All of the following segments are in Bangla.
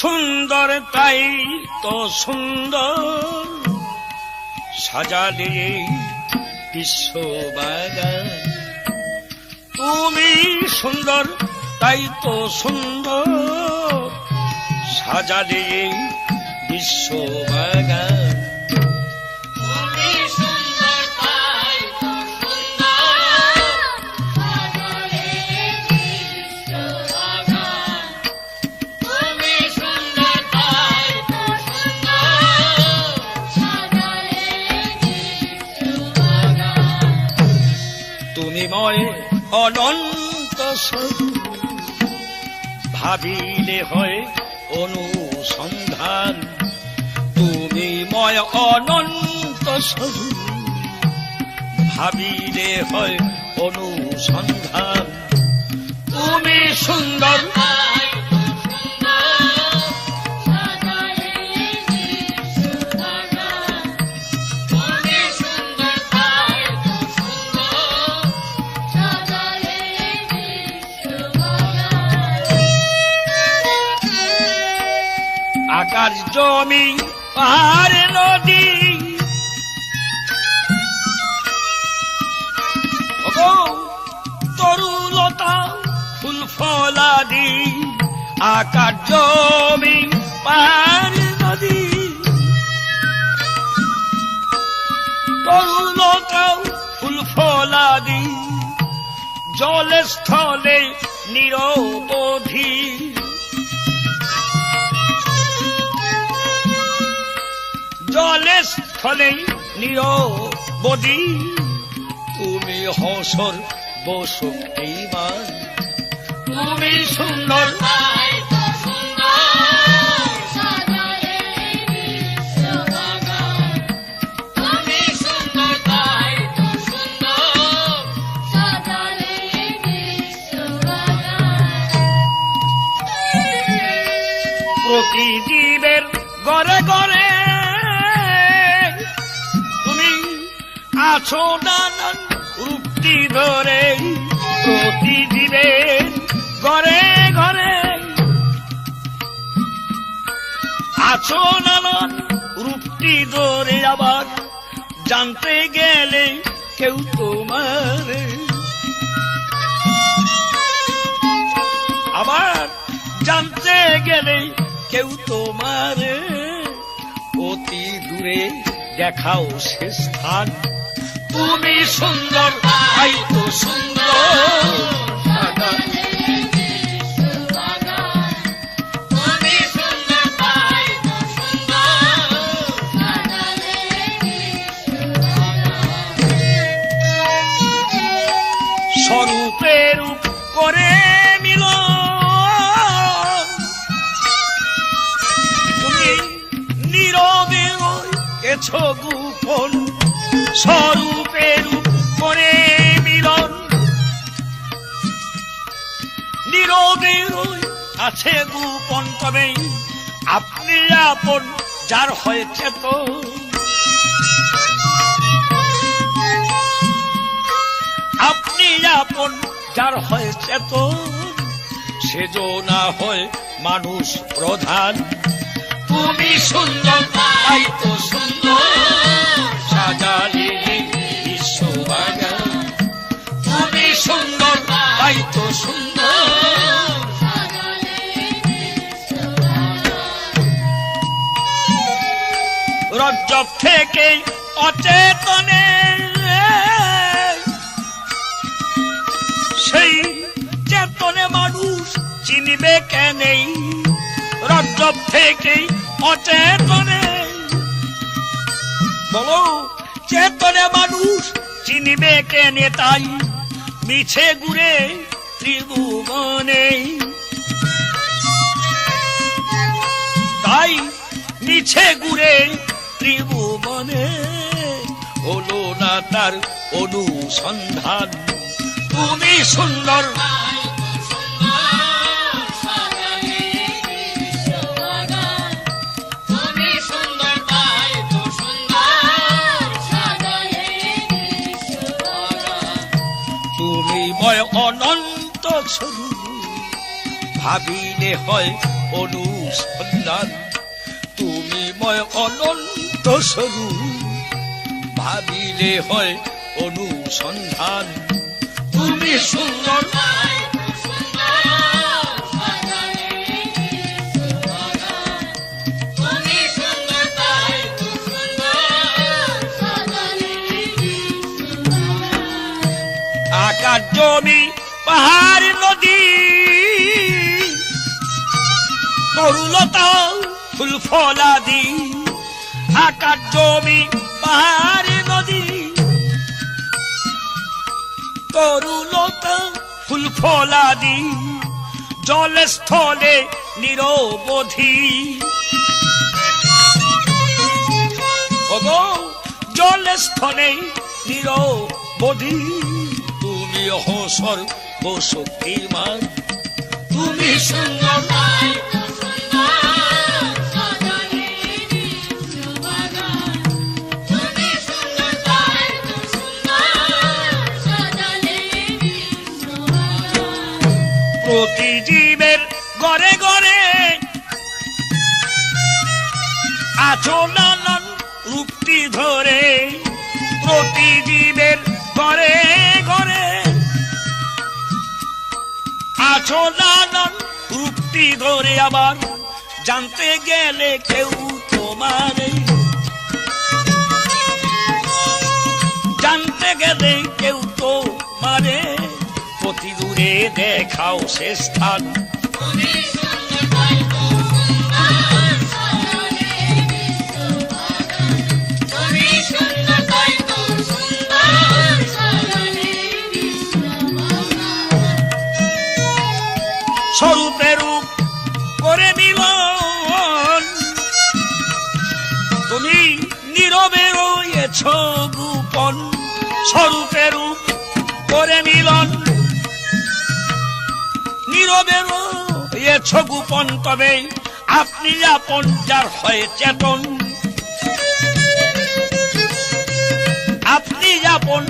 সুন্দর, তাই তো সুন্দর। সাজালে দিয়ে বিশ্ববাগান তুমি সুন্দর, তাই তো সুন্দর। সাজালে দিয়ে বিশ্ববাগান অনন্ত ভাবিলে হয় অনুসন্ধান। তুমি ময় অনন্ত ভাবিলে হয় অনুসন্ধান। তুমি সুন্দর। আকাশ জমি, পাহাড়, নদী। তরুলতা, ফুল ফলাদি আকাশ জমি, পাহাড়, নদী। তরুলতা, ফুল ফলাদি জলে স্থলে নিরবধি জলে স্থলে নিরবধি। তুমি হসর বসক্তিমান তুমি সুন্দর। তাই তো সুন্দর আছো নানান রূপটি ধরে প্রতি জীবের ঘরে ঘরে। আছো নানান রূপটি ধরে আবার জানতে গেলে কেউ তোমার। আবার জানতে গেলে কেউ তোমার। অতি দূরে দেখাও সে স্থান। তুমি সুন্দর, তাই তো সুন্দর। সাজালে বিশ্ববাগান তুমি সুন্দর তাই তো সুন্দর সাজালে বিশ্ববাগান স্বরূপে রূপ করে মিল। তুমি নীরবে এছ গোপন স্বরূপে আছে গোপন তবে আপনি আপন, যার হয়েছে তো। আপনি আপন, যার হয়েছে তো। সেজো না হয় মানুষ প্রধান। তুমি সুন্দর, তাই তো সুন্দর। সাজালে বিশ্ববাগান রজ্জব থেকে অচেতনে। সেই চেতনে মানুষ চিনিবে কেনেই রজ্জব থেকে অচেতনে। বলো, চেতনে মানুষ চিনিবে কেনে তাই? মিছে ঘুরে ত্রিভুবনে। তাই মিছে ঘুরে ত্রিভুবনে হলো না তার অনুসন্ধান? তুমি সুন্দর। তুমি ময় অনন্ত স্বরূপ, ভাবিলে হয় অনুসন্ধান। তুমি ময় অনন্ত স্বরূপ ভাবিলে হয় অনুসন্ধান। তুমি সুন্দর। জমি পাহাড় নদী। তরুলতা ফুল ফলাদি আকাশ জমি, পাহাড়, নদী। তরুলতা ফুল ফলাদি জলে স্থলে নিরবধি। ওগো জলে স্থলে নিরবধি। তুমি অহসর বসক্তিমান তুমি সুন্দর, তাই সুন্দর আছো রূপটি ধরে প্রতি জীবের গড়ে গড়ে আছো রূপটি ধরে আবার, জানতে গেলে কেউ তোমার। জানতে গেলে কেউ তো মারে প্রতি দূরে দেখাও সে স্থান। গোপন স্বরূপে রূপ করে মিলন। নীরবে রয়েছ গোপন, তবে আপনি আপন যার হয় চেতন। আপনি আপন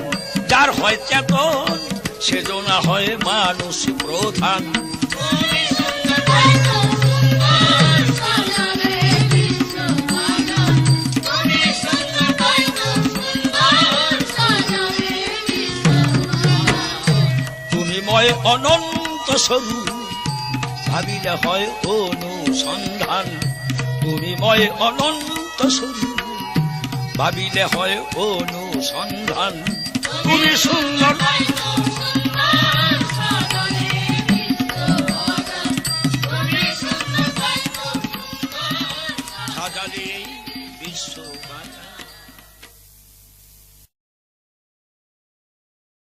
যার হয় চেতন সেজনা হয় মানুষ প্রধান। ময় অনন্ত স্বরূপ। ভাবিলে হয় অনুসন্ধান। তুমি ময় অনন্ত স্বরূপ। ভাবিলে হয় অনুসন্ধান। তুমি সুন্দর